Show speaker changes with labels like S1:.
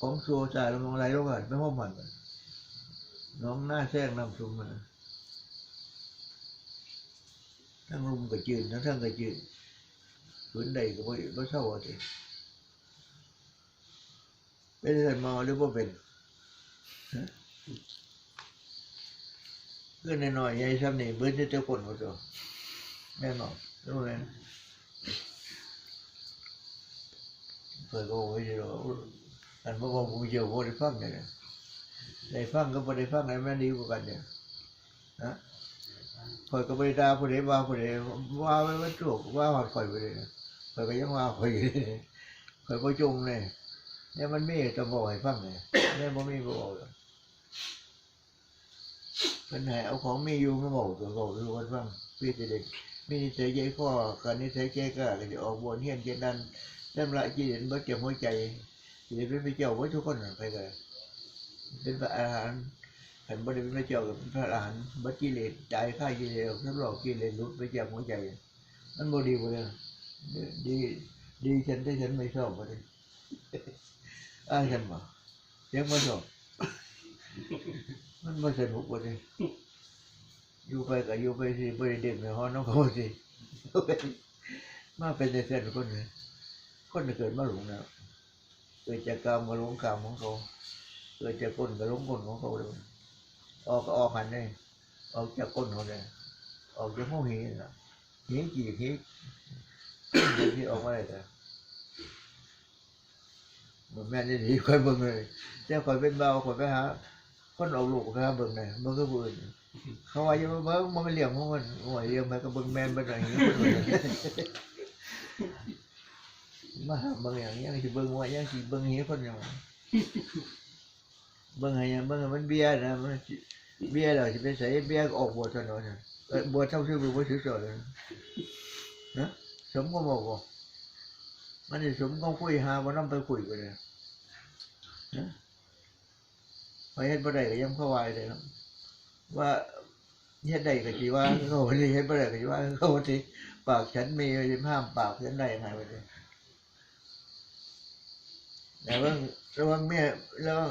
S1: ของโซจ่ายลงอะไหลลงกันไม่ห้องมันน้องหน้าแซงน้ำซุมมันทั้งลุมก็จืดทั้งทั้งก็จืดฝืนใดก็บ่บ่เศร้าเอาสิเป็นเรื่องมาหรือบ่าเป็นเพื่อนหน้อยๆใหญ่ซ้ำนี่เบิ้ลจะเจ้าคนหมดตัวแม่นอกรู้ไหมเปิดก็บอกว่าจะรู้อั นบ่บอกผมเจอบ่ได้ฟังเนี่ยนะได้ฟังก็บ่ได้ฟังอันแม่นดีกว่ากันเนี่ยนะข่อยก็บ่ได้ด่าผู้ใดว่าผู้ใดว่าไว้ว่าโจกว่าฮอดข่อยไปเลยนะข่อยก็ยังว่าข่อยอยู่เลยข่อยบ่จงเลยเนี่ยมันไมีต้องบอกให้ฟังเลยเนี่ยบ่มีบ่บอกเพิ่นให้เอาของมีอยู่มาบอกตัวบอกดูกันฟังพี่จะได้มีนิสัยใจคอกันนิสัยแก่กล้าก็จะออกบนเฮียนเจนนั้นเริ่มละจีเห็นบ่เจ็บหัวใจ สิได้เป็นพระเจ้าไว้ทุกคนไปเลยเป็นพระอรหันต์ขันบ่ได้เป็นพระเจ้าก็เป็นพระอรหันต์บ่กิเลตายค่ากิเลสทั้งหลอกกิเลสหลุดไปจากหัวใจ มันบ่ดีบ่เลยดี ดีฉันได้ฉันไม่ชอบเลยอ้าฉันบ่ยังบ่ชอบมันบ่สนุกเลยอยู่ไปก็อยู่ไปสิบ่ได้เด่นไปฮ้อนน้องเขาสิมาเป็นแต่เส้นคนเลยคนน่ะเกิดมาหลงแล้ว เกิดจากกรรมมาหลงกรรมของเขาเกิดจากคนก็หลงคนของเขาเลยออกก็ออกหันเลยออกจากคนเขาเลยออกจากห้องหีนี่ล่ะหีกี่หีเดี๋ยวที่ออกมาได้แต่มือนแม่นี่ดีคอยเบิ่งเลยเจ้าคอยเป็นเบาคอยไปหาคนเอาลูกไปหาเบิ่งเลยเบิ่งก็บื่นเขาว่าอย่เบิ่งมันไม่เลี้ยงของมันโอ้ยเลี้ยงไปก็เบิ่งแม่นไปหน่อยอย่างนี้คนอื่น มาหาเบิ่งอย่างยังสิเบิ่งว่าอยังสิเบิ่งเฮ็ดคนอย่างเบิ่งให้ยังเบิ่งมันเบี้ยนะมันเบี้ยแล้วสิไปใส่เบี้ยออกบวชซะหน่อยนะเอ้ยบวชเท่าชื่อบ่ชื่อสอนเลยนะสมก็บอกว่ามันสิสมก็คุยหาบ่นำไปคุยไปเลยนะไปเฮ็ดบ่ได้ก็ยังเข้าไว้เลยครับว่าเฮ็ดได้ก็สิว่าเขาบ่ได้เฮ็ดบ่ได้ก็สิว่าเขาบ่ได้ปากฉันมีห้ามปากฉันได้ยังไงวะเนี่ย แต่ว่าระวังแม่ระวัง